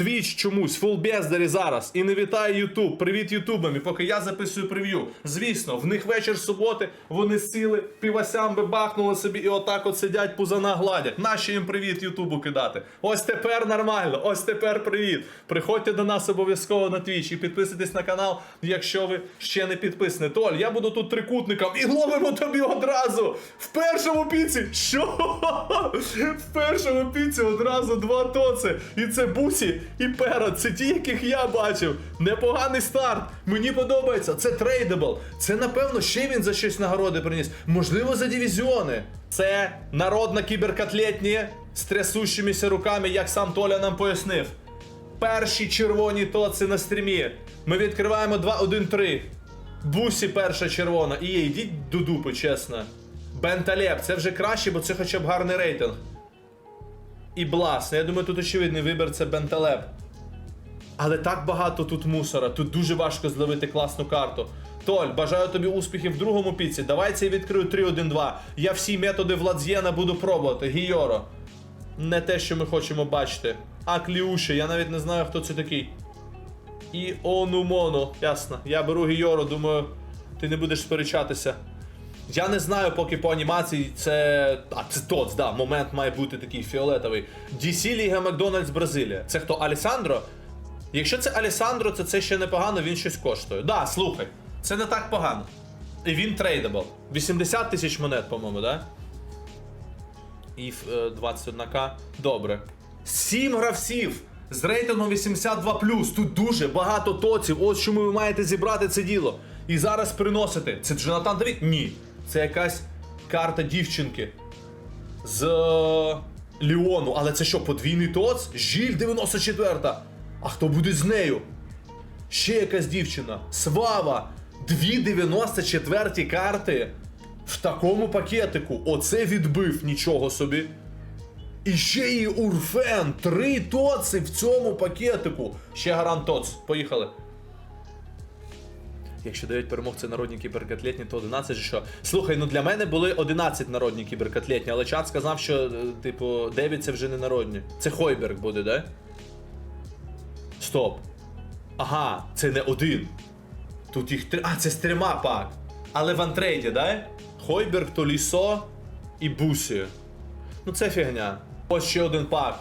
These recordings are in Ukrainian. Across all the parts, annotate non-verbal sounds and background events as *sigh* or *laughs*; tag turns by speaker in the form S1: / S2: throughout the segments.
S1: Твіч чомусь, фулбездері зараз. І не вітає Ютуб. Привіт Ютубам. І поки я записую прев'ю. Звісно, в них вечір суботи, вони сіли, півасям би бахнули собі і отак от сидять, пузана гладять. Нащо їм привіт Ютубу кидати? Ось тепер нормально, ось тепер привіт. Приходьте до нас обов'язково на твіч і підписуйтесь на канал, якщо ви ще не підписані. Толь, я буду тут трикутником і ловимо тобі одразу. В першому піці. Що? *laughs* В першому піці одразу два тоци. І це бусі і перед. Це ті, яких я бачив. Непоганий старт. Мені подобається. Це трейдабл. Це напевно ще він за щось нагороди приніс. Можливо, за дивізіони. Це народна кіберкатлетні з трясущимися руками, як сам Толя нам пояснив. Перші червоні тоци на стрімі. Ми відкриваємо 2-1-3. Бусі перша червона. І йдіть до дупи, чесно. Бенталеп, це вже краще, бо це хоча б гарний рейтинг. І Блас. Я думаю, тут очевидний вибір це Бенталеп. Але так багато тут мусора, тут дуже важко зловити класну карту. Толь, бажаю тобі успіхів в другому піці. Давай це відкрию 3-1-2. Я всі методи Владзєна буду пробувати. Гійоро. Не те, що ми хочемо бачити. А Кліуші, я навіть не знаю, хто це такий. І Онумоно. Ясно. Я беру Гійоро, думаю, ти не будеш сперечатися. Я не знаю, поки по анімації це. А, це тоц, да, момент має бути такий фіолетовий. DC Ліга Макдональдс Бразилія. Це хто Алісандро? Якщо це Алісандро, то це ще непогано, він щось коштує. Да, слухай, це не так погано. І він трейдабл. 80 тисяч монет, по-моєму, да? І е, 21к. Добре. Сім гравців з рейтингом 82. Тут дуже багато тоців. Ось чому ви маєте зібрати це діло. І зараз приносити. Це Джонатан Давід? Ні. Це якась карта дівчинки з е, Ліону. Але це що, подвійний тоц? Жіль 94. А хто буде з нею? Ще якась дівчина. Свава. Дві 94 карти в такому пакетику. Оце відбив нічого собі. І ще і Урфен. Три тоци в цьому пакетику. Ще гарант тоц. Поїхали. Якщо 9 перемог це народні кіберкатлетні, то 11 же що. Слухай, ну для мене були 11 народні кіберкатлетні, але чат сказав, що, е, типу, 9 це вже не народні. Це Хойберг буде, да? Стоп. Ага, це не один. Тут їх три. А, це з трьома пак. Але в антрейді, да? Хойберг, Толісо і Бусі. Ну це фігня. Ось ще один пак.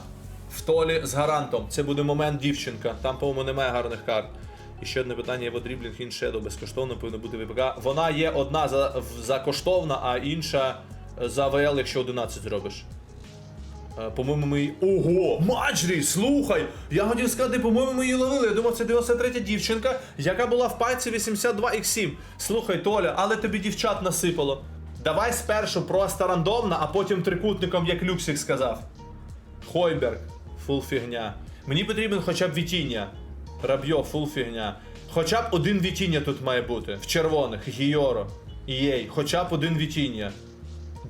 S1: В толі з гарантом. Це буде момент дівчинка. Там, по-моєму, немає гарних карт. І ще одне питання є Водріблінг Shadow безкоштовно, повинно бути ВПК. Вона є одна за, за коштовна, а інша за ВЛ, якщо 11 зробиш. Е, По-моєму, ми її. Ого! Маджрі! Слухай! Я хотів сказати, по-моєму, ми її ловили. Я думав, це 93 дівчинка, яка була в пальці 82X7. Слухай, Толя, але тобі дівчат насипало. Давай спершу просто рандомно, а потім трикутником, як Люксик сказав. Хойберг, фул фігня. Мені потрібен хоча б Вітіння. Рабьо, фул фігня. Хоча б один Вітіння тут має бути. В червоних, Гіоро, Єй, хоча б один Вітіння.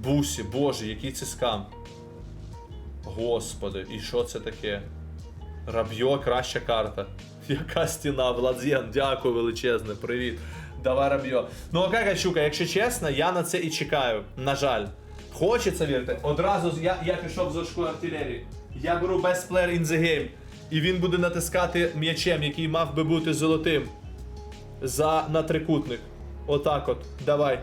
S1: Бусі, боже, який це скам. Господи, і що це таке? Рабьо краща карта. Яка стіна, Владзєн, дякую величезне, привіт. Давай Рабьо. Ну а яка щука, якщо чесно, я на це і чекаю. На жаль. Хочеться вірити. Одразу я, я пішов з очкою артилерії. Я беру best player in the game. І він буде натискати м'ячем, який мав би бути золотим. За на трикутник. Отак от. Давай.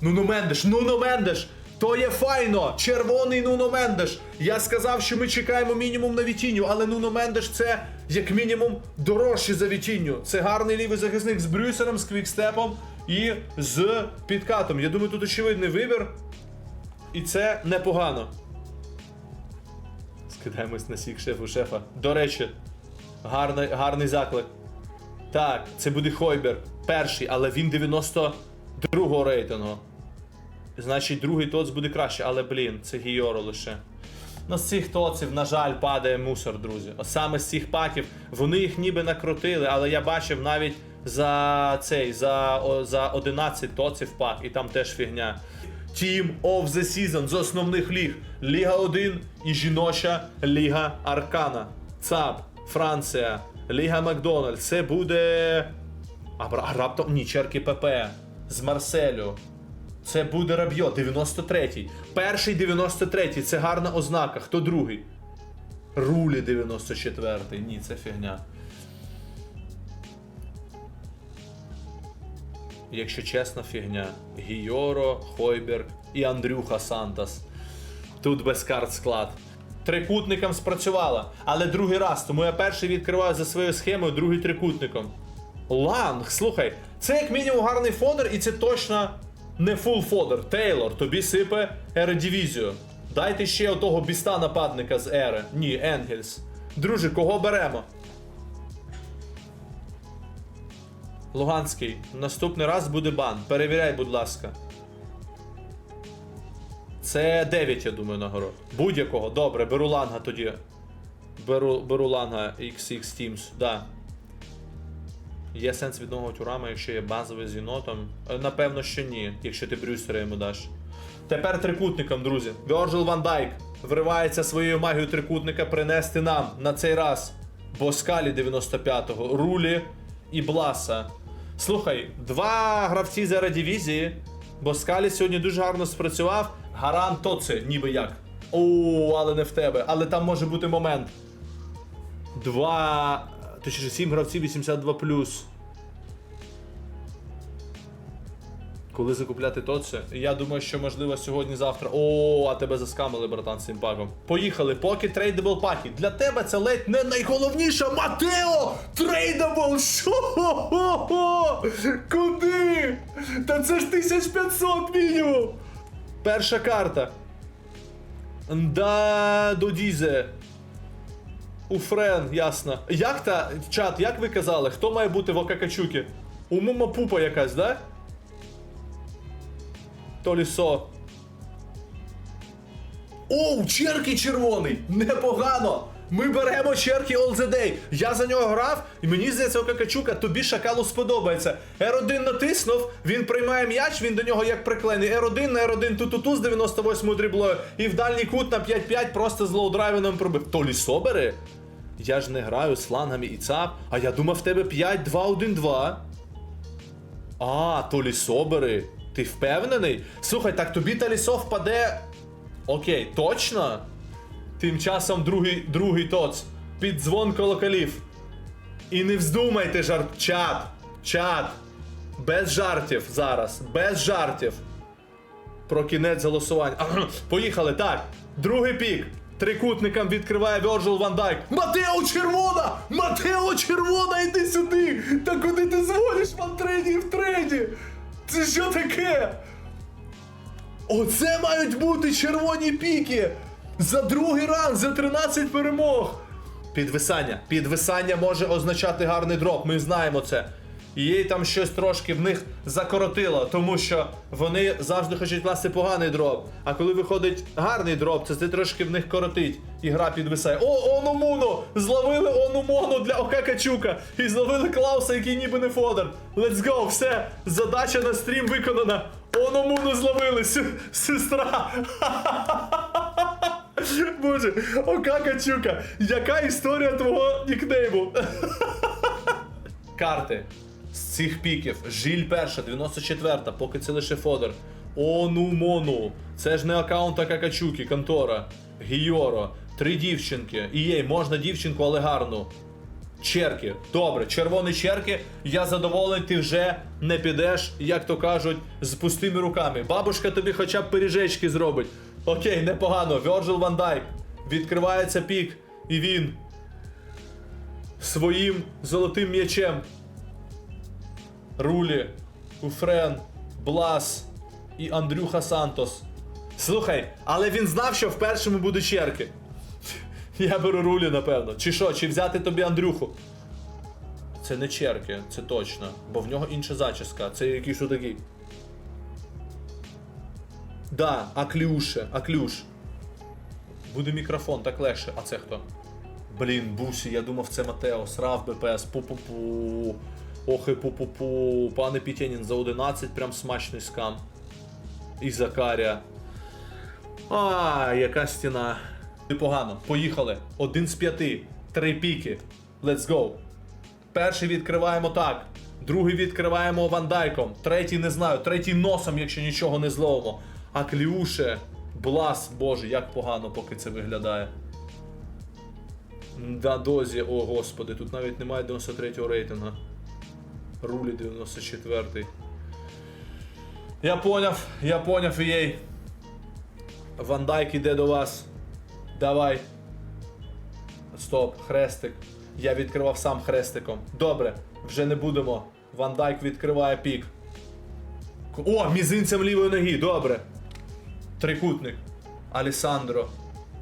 S1: Нуно Мендеш, Нуно Мендеш! То є файно! Червоний Нуно Мендеш! Я сказав, що ми чекаємо мінімум на Вітінню, але Нуно Мендеш це як мінімум дорожче за Вітінню. Це гарний лівий захисник з Брюсером, з квікстепом і з підкатом. Я думаю, тут очевидний вибір. І це непогано. Скидаємось на сік шефу шефа. До речі, гарний, гарний заклик. Так, це буде Хойберг. Перший, але він 92-го рейтингу. Значить, другий тоц буде краще, але блін, це Гійоро лише. Ну, з цих тоців, на жаль, падає мусор, друзі. От саме з цих паків, вони їх ніби накрутили, але я бачив навіть за цей, за, о, за 11 тоців пак, і там теж фігня. Team of the Season з основних ліг. Ліга 1 і жіноча Ліга Аркана. ЦАП, Франція, Ліга Макдональдс. Це буде. А раптом ні, черки ПП з Марселю. Це буде Рабьо, 93-й. Перший 93-й, це гарна ознака. Хто другий? Рулі 94-й. Ні, це фігня. Якщо чесно, фігня. Гійоро, Хойберг і Андрюха Сантос. Тут без карт склад. Трикутником спрацювала, але другий раз, тому я перший відкриваю за своєю схемою, другий трикутником. Ланг, слухай, це як мінімум гарний фодер, і це точно не фул фодер. Тейлор, тобі сипе Ередивізію. Дайте ще отого біста нападника з Ери. Ні, Енгельс. Друже, кого беремо? Луганський, наступний раз буде бан. Перевіряй, будь ласка. Це 9, я думаю, нагород. Будь-якого. Добре, беру ланга тоді. Беру, беру ланга XX Teams, да. Є сенс відновувати урама, якщо є базовий з єнотом? Е, Напевно, що ні, якщо ти брюстера йому даш. Тепер трикутником, друзі. Вьорджил Ван Дайк вривається своєю магією трикутника принести нам на цей раз Боскалі 95-го, Рулі і Бласа. Слухай, два гравці з аеродивізії, бо Скалі сьогодні дуже гарно спрацював. Гаран Тоце, ніби як. О, але не в тебе. Але там може бути момент. Два. Точніше, сім гравців 82 Коли закупляти то це? Я думаю, що можливо сьогодні-завтра. О, а тебе заскамили, братан, цим паком. Поїхали, поки трейдабл паки. Для тебе це ледь не найголовніше. Матео! Трейдабл! Що? Куди? Та це ж 1500 мінімум! Перша карта. Да, Додізе. Уфрен, ясно. Як та, чат, як ви казали, хто має бути в Окакачукі? Умума пупа якась, да? Толісо. Оу, черки червоний! Непогано! Ми беремо черки All the Day. Я за нього грав, і мені здається, Окакачука, тобі шакалу сподобається. R1 натиснув, він приймає м'яч, він до нього як приклеєний. R1 на R1 ту-ту-ту з 98 дріблою. І в дальній кут на 5-5 просто з лоудрайвеном пробив. Толісо бери? Я ж не граю з флангами і цап, а я думав в тебе 5-2-1-2. А, Толісо бери. Ти впевнений? Слухай, так тобі Талісо впаде. Окей, точно? Тим часом другий, другий тоц. Під дзвон колоколів. І не вздумайте жарт. Чат. Чат. Без жартів зараз. Без жартів. Про кінець голосування. Ага, Поїхали. Так. Другий пік. Трикутником відкриває Virgil Ван Дайк. Матео Червона! Матео Червона, йди сюди! Та куди ти дзвониш в антреді і в треді? Це що таке? Оце мають бути червоні піки! За другий ран, за 13 перемог! Підвисання. Підвисання може означати гарний дроп, ми знаємо це. І їй там щось трошки в них закоротило, тому що вони завжди хочуть класти поганий дроп. А коли виходить гарний дроп, це це трошки в них коротить. І гра підвисає. О, Онумуну! Зловили Онумону для Окакачука! І зловили Клауса, який ніби не фодер. Let's go, все! Задача на стрім виконана! Онумуну зловили! С- Сестра! *laughs* Боже, Окакачука! Яка історія твого нікнейму? *laughs* Карти з цих піків. Жиль перша, 94-та, поки це лише фодер. Ону Мону. Це ж не аккаунт Акакачуки, контора. Гійоро. Три дівчинки. Ієй, можна дівчинку, але гарну. Черки. Добре, червоні черки. Я задоволений, ти вже не підеш, як то кажуть, з пустими руками. Бабушка тобі хоча б пиріжечки зробить. Окей, непогано. Virgil Ван Дайк. Відкривається пік, і він своїм золотим м'ячем. Рулі, Уфрен, Блас і Андрюха Сантос. Слухай, але він знав, що в першому буде черки. Я беру рулі, напевно. Чи що, чи взяти тобі Андрюху? Це не черки, це точно. Бо в нього інша зачіска. Це якийсь отакий. Да, аклюше, аклюш. Буде мікрофон, так легше. А це хто? Блін, Бусі, я думав, це Матео. Срав БПС. Пу-пу-пу. Ох і пу-пу-пу. Пане Пітєнін за 11 прям смачний скам. І Закарія. А, яка стіна. Непогано. Поїхали. Один з п'яти. Три піки. Let's go. Перший відкриваємо так. Другий відкриваємо вандайком. Третій не знаю. Третій носом, якщо нічого не зловимо. А клюше. Блас, боже, як погано поки це виглядає. На дозі, о господи, тут навіть немає 93-го рейтинга. Рулі 94-й. Я поняв, я поняв, єй. Ван Дайк іде до вас. Давай. Стоп, хрестик. Я відкривав сам хрестиком. Добре, вже не будемо. Ван Дайк відкриває пік. О, мізинцем лівої ноги, добре. Трикутник. Алісандро.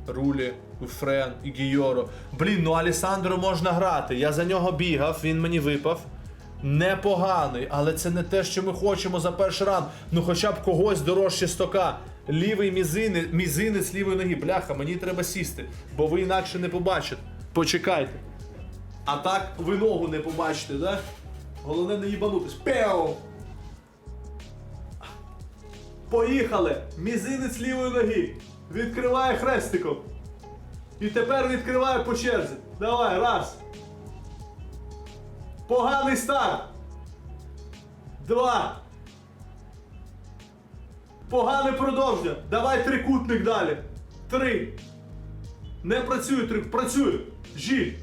S1: Рулі, Уфрен і Гійоро. Блін, ну Алісандро можна грати. Я за нього бігав, він мені випав. Непоганий, але це не те, що ми хочемо за перший ран. Ну хоча б когось дорожче стока. Лівий мізини, мізинець лівої ноги. Бляха, мені треба сісти, бо ви інакше не побачите. Почекайте. А так ви ногу не побачите, да? Головне не їбанутись. Пеу! Поїхали! Мізинець лівої ноги. Відкриває хрестиком. І тепер відкриває по черзі. Давай, раз. Поганий старт. Два. Погане продовження. Давай трикутник далі. Три. Не працює трик. Працює. Жі.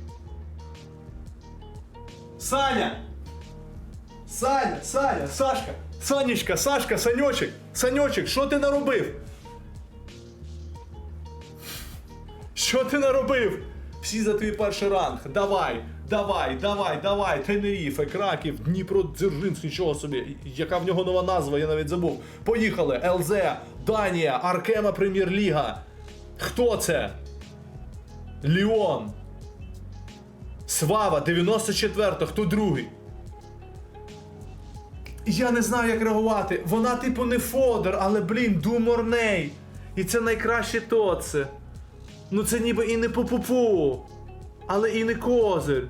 S1: Саня. Саня, Саня, Сашка. Санечка, Сашка, Саньочек. Саньочек, що ти наробив? Що ти наробив? Всі за твій перший ранг. Давай, давай, давай, давай. Тенеріфе, Краків, Дніпро, Дзержинськ, нічого собі. Яка в нього нова назва, я навіть забув. Поїхали. ЛЗ, Данія, Аркема Прем'єр-ліга. Хто це? Ліон. Свава, 94-та, хто другий? Я не знаю, як реагувати. Вона, типу, не фодер, але, блін, думорней. І це найкраще то це. Ну це ніби і не пу-пу-пу, але і не козир.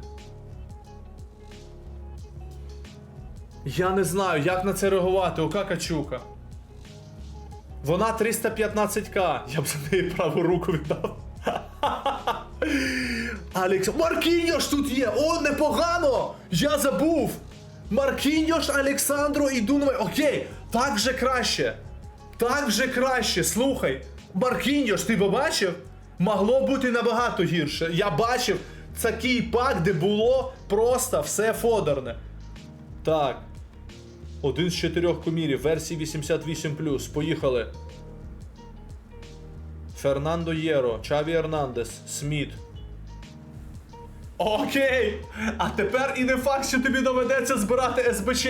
S1: Я не знаю, як на це реагувати, ока качука. Вона 315к. Я б за неї праву руку віддав. *laughs* Алекс. Маркіньош тут є! О, непогано! Я забув! Маркіньош, Олександро і Дунове. Окей, так же краще. Так же краще. Слухай. Маркіньош, ти побачив? Могло бути набагато гірше. Я бачив такий пак, де було просто все фодерне. Так. Один з чотирьох кумірів, версії 88. Поїхали. Фернандо Єро, Чаві Ернандес, Сміт. Окей! А тепер і не факт, що тобі доведеться збирати СБЧ.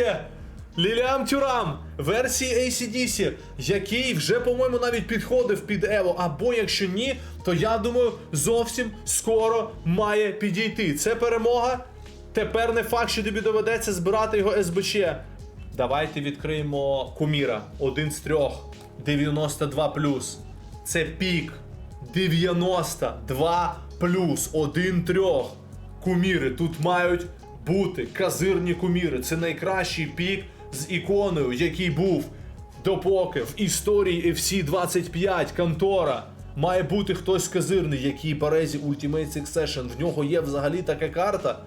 S1: Ліліам Тюрам, версії ACDC, який вже, по-моєму, навіть підходив під Ево. Або якщо ні, то я думаю, зовсім скоро має підійти. Це перемога. Тепер не факт, що тобі доведеться збирати його СБЧ. Давайте відкриємо куміра. Один з трьох. 92 Це пік. 92 плюс. Один трьох. Куміри. Тут мають бути казирні куміри. Це найкращий пік з іконою, який був допоки в історії FC 25 контора. Має бути хтось казирний, який Парезі Ultimate Succession. В нього є взагалі така карта.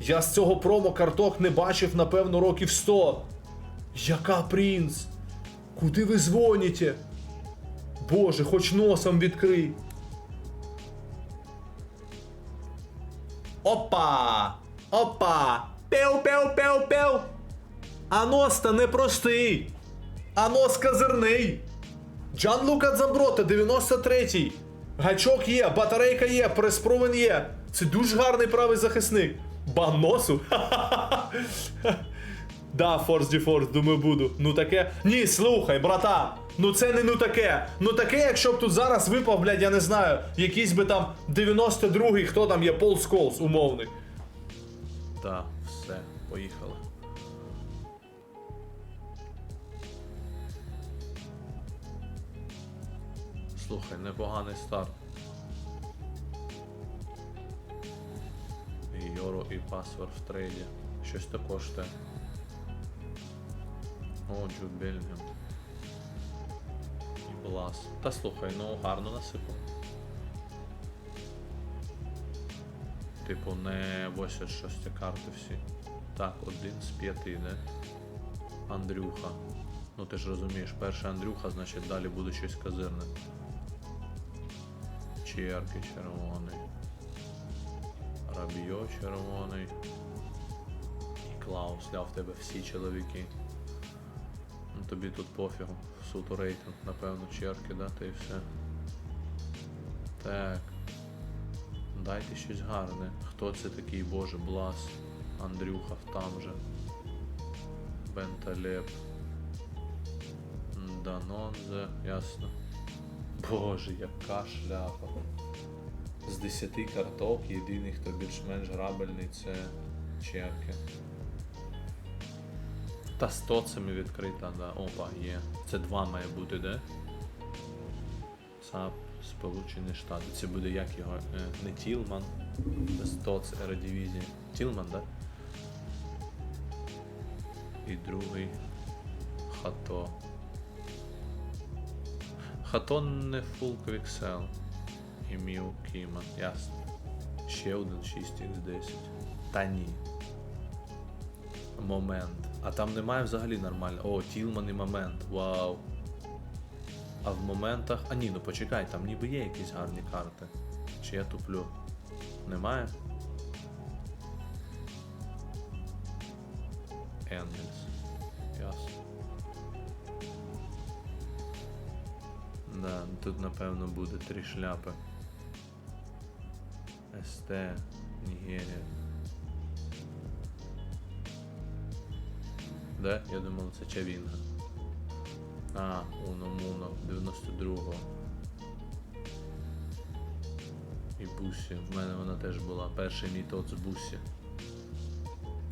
S1: Я з цього промо карток не бачив, напевно, років 100. Яка принц? Куди ви дзвоните? Боже, хоч носом відкрий. Опа! Опа! Пеу-пеу-пеу-пеу! А нос-то непростий! А нос козирний! Джан Лука Дзамброта, 93-й. Гачок є, батарейка є, преспровен є. Це дуже гарний правий захисник. Бан носу? Да, Force GeForce, думаю, буду. Ну таке. Ні, слухай, брата. Ну це не ну таке. Ну таке, якщо б тут зараз випав, блядь, я не знаю, якийсь би там 92-й, хто там є, Пол Сколс умовний. Так, все, поїхали. Слухай, непоганий старт. І Йоро, і паспорт в трейді. Щось то коштує. О, Джуд Белінгем. І Блас. Та слухай, ну гарно насипав. Типу, не 86 карти всі. Так, один з п'яти, не? Андрюха. Ну ти ж розумієш, перший Андрюха, значить далі буде щось казирне. Черки червоний.
S2: Рабіо червоний. Клаус, ля в тебе всі чоловіки. Ну тобі тут пофігу. Суто рейтинг, напевно, черки, да, та і все. Так. Дайте щось гарне. Хто це такий, боже, Блас? Андрюха там же. Бенталеп. Данонзе, ясно. Боже, яка шляпа. З 10 карток єдиний, хто більш-менш грабельний, це черки. Та з тоцами відкрита, да. Опа, є. Це два має бути, де? ЦАП, Сполучені Штати. Це буде як його? Е, не Тілман. Це Стоц Еродивізії. Тілман, да? І другий Хато. Хато не full QXL. І Міу Кіман, ясно. Ще один 6x10. Та ні. Момент. А там немає взагалі нормально. О, Тілман і момент. Вау. А в моментах. А ні, ну почекай, там ніби є якісь гарні карти. Чи я туплю? Немає? Енгельс. Ясно. Да, тут напевно буде три шляпи. СТ, Нігерія. Да? Я думав, це Чавінга. А, Уно Муно 92-го. І Бусі. В мене вона теж була. Перший мій тоц Бусі.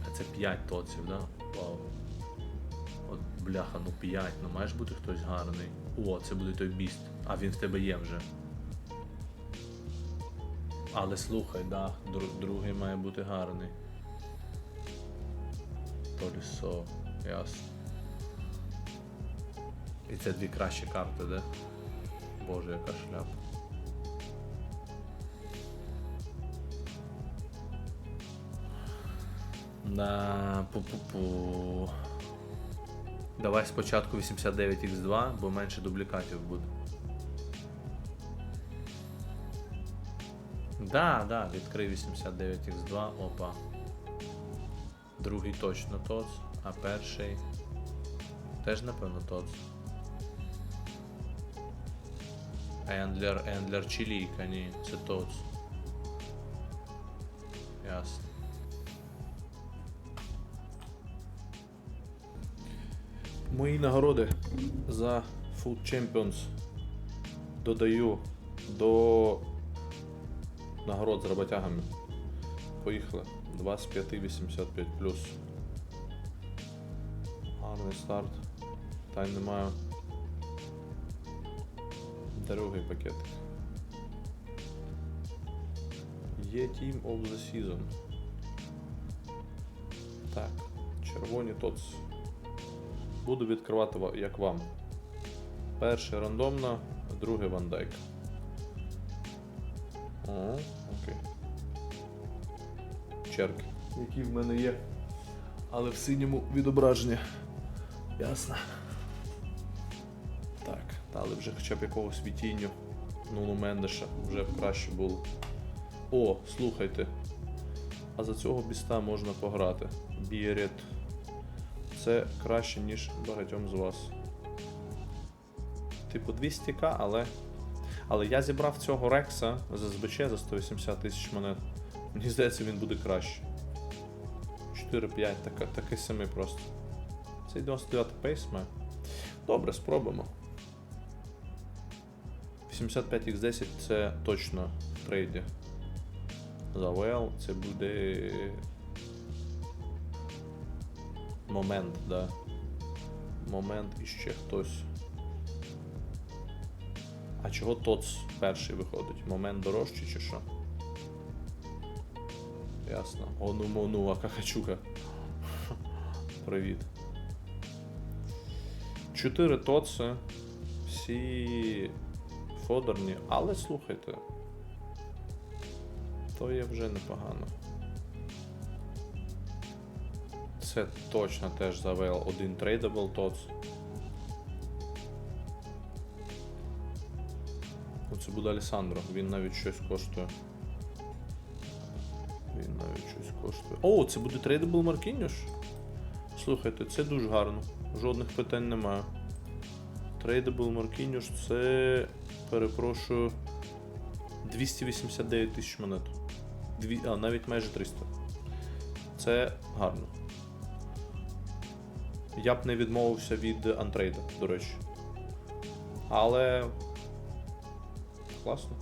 S2: А це 5 тоців, да? Вау. От бляха, ну 5, ну маєш бути хтось гарний. О, це буде той біст. А він в тебе є вже. Але слухай, да, дру- другий має бути гарний. Торісо, ясно. І це дві кращі карти, де? Боже, яка шляпа. На пу-пу-пу. Давай спочатку 89x2, бо менше дублікатів буде. Да, да, відкрий 89x2, опа. Другий точно ТОЦ, а перший. Теж напевно ТОЦ. Ендлер, Ендлер Чилійка, ні, це ТОЦ. Ясно. Мої нагороди за Food Champions додаю до нагород з роботягами. Поїхали. 2 з 5, 85 плюс. Гарний старт. Тайм не маю. Другий пакет. Є Team of the Season. Так, червоні тоц. Буду відкривати як вам. Перший рандомно, другий вандайк. О, окей. Черки. Які в мене є. Але в синьому відображенні. Ясно. Так, дали вже хоча б якогось відтінню. Ну, Мендеша вже краще було. О, слухайте. А за цього біста можна пограти. Бірет. Це краще, ніж багатьом з вас. Типу 200к, але. Але я зібрав цього Рекса з СБЧ за 180 тисяч монет. Мені здається, він буде краще. 4-5, така, такий самий просто. Цей 99 пейс має. Добре, спробуємо. 85x10 це точно трейді. За ВЛ це буде. Момент, да. Момент і ще хтось. А чого ТОЦ перший виходить? Момент дорожчий чи що? Ясно. Ону мону, а какачука. *laughs* Привіт. Чотири тоци. Всі фодерні, але слухайте. То є вже непогано. Це точно теж завел один трейдабл тоц. Оце буде Алісандро, він навіть щось коштує. Він навіть щось коштує. О, це буде трейдабл Маркіньош? Слухайте, це дуже гарно. Жодних питань немає. Трейдабл Маркіньош це. Перепрошую. 289 тисяч монет. Дві, а, навіть майже 300. Це гарно. Я б не відмовився від антрейда, до речі. Але. Класно.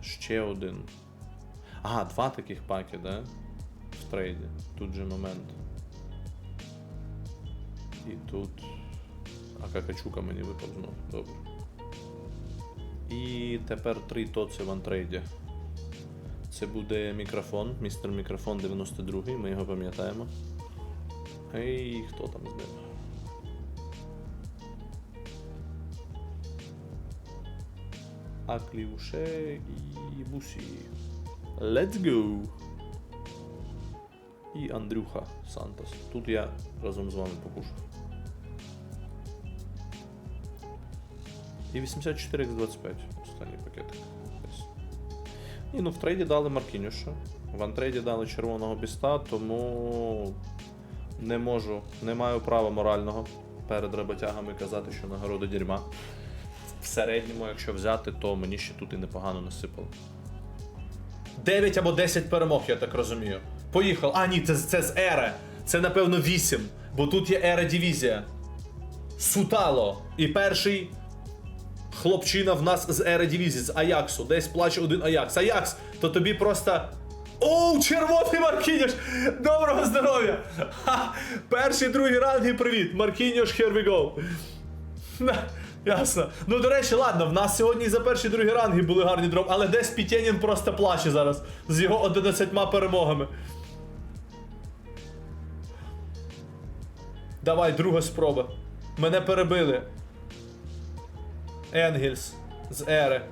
S2: Ще один. Ага, два таких паки, да? В трейді. Тут же момент. І тут. А какачука мені випав. Добре. І тепер три тоци в антрейді. Це буде мікрофон, містер мікрофон 92, ми його пам'ятаємо. Ей, хто там з ним? Акліуше і Бусі. Let's go! І Андрюха Сантос. Тут я разом з вами покушав. І 84 x 25 останній. Десь. Ні, ну в трейді дали Маркінюша. В антрейді дали червоного біста, тому не можу, не маю права морального перед роботягами казати, що нагорода дерьма. Середньому, якщо взяти, то мені ще тут і непогано насипало.
S1: 9 або 10 перемог, я так розумію. Поїхав. А, ні, це, це з Ере. Це напевно 8, бо тут є Ера Дивізія. Сутало. І перший хлопчина в нас з Ера Дивізії, з Аяксу. Десь плаче один Аякс. Аякс, то тобі просто. Оу, червоний Маркініш! Доброго здоров'я! Перший, другий ранги, привіт! Маркініш, here we go! Ясно. Ну, до речі, ладно, в нас сьогодні за перші другі ранги були гарні дроп, але десь Пітєнін просто плаче зараз з його 11 перемогами. Давай, друга спроба. Мене перебили. Енгельс з Ери.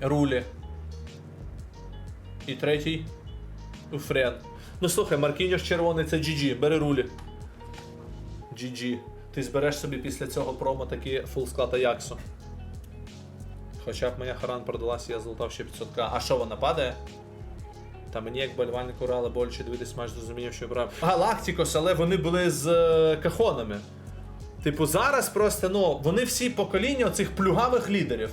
S1: Рулі. І третій. Уфрен. Ну слухай, Маркіньош червоний це GG, бери рулі. GG. Ти збереш собі після цього промо такий фул склад Аяксу. Хоча б моя Харан продалася, я золотав ще 500к. А що вона падає? Та мені як болівальнику Реала боляче дивитись матч зрозумів, що брав. Галактикос, але вони були з е, кахонами. Типу, зараз просто, ну, вони всі покоління оцих плюгавих лідерів.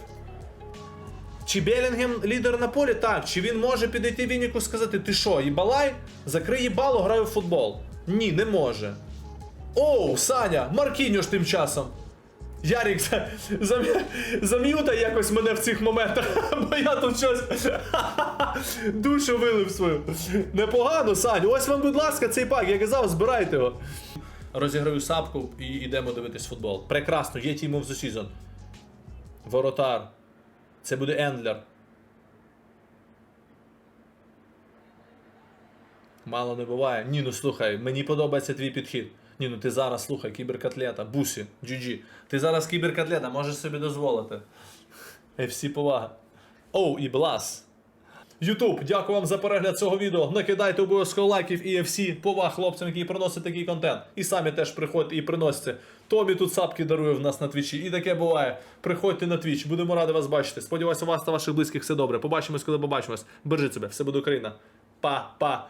S1: Чи Белінгем лідер на полі? Так. Чи він може підійти Вініку і сказати, ти що, їбалай? Закрий їбало, граю в футбол. Ні, не може. Оу, Саня, Маркіньош тим часом. Ярік, *laughs* за- зам'ютай якось мене в цих моментах, *laughs* бо я тут щось *laughs* душу вилив свою. Непогано, Сань. Ось вам, будь ласка, цей пак, я казав, збирайте його. Розіграю сапку і йдемо дивитись футбол. Прекрасно, є Team of the Season. Воротар. Це буде Ендлер. Мало не буває. Ні, ну слухай, мені подобається твій підхід. Ні, ну ти зараз слухай, кіберкотлета, бусі, GG. Ти зараз кіберкотлета, можеш собі дозволити. FC повага. Оу, і Блас. Ютуб, дякую вам за перегляд цього відео. Накидайте обов'язково лайків і FC. Поваг хлопцям, які приносять такий контент. І самі теж приходьте і приносите. Томі тут сапки дарує в нас на твічі. І таке буває. Приходьте на твіч, будемо раді вас бачити. Сподіваюся, у вас та ваших близьких все добре. Побачимось, коли побачимось. Бережіть себе, все буде Україна. Па-па.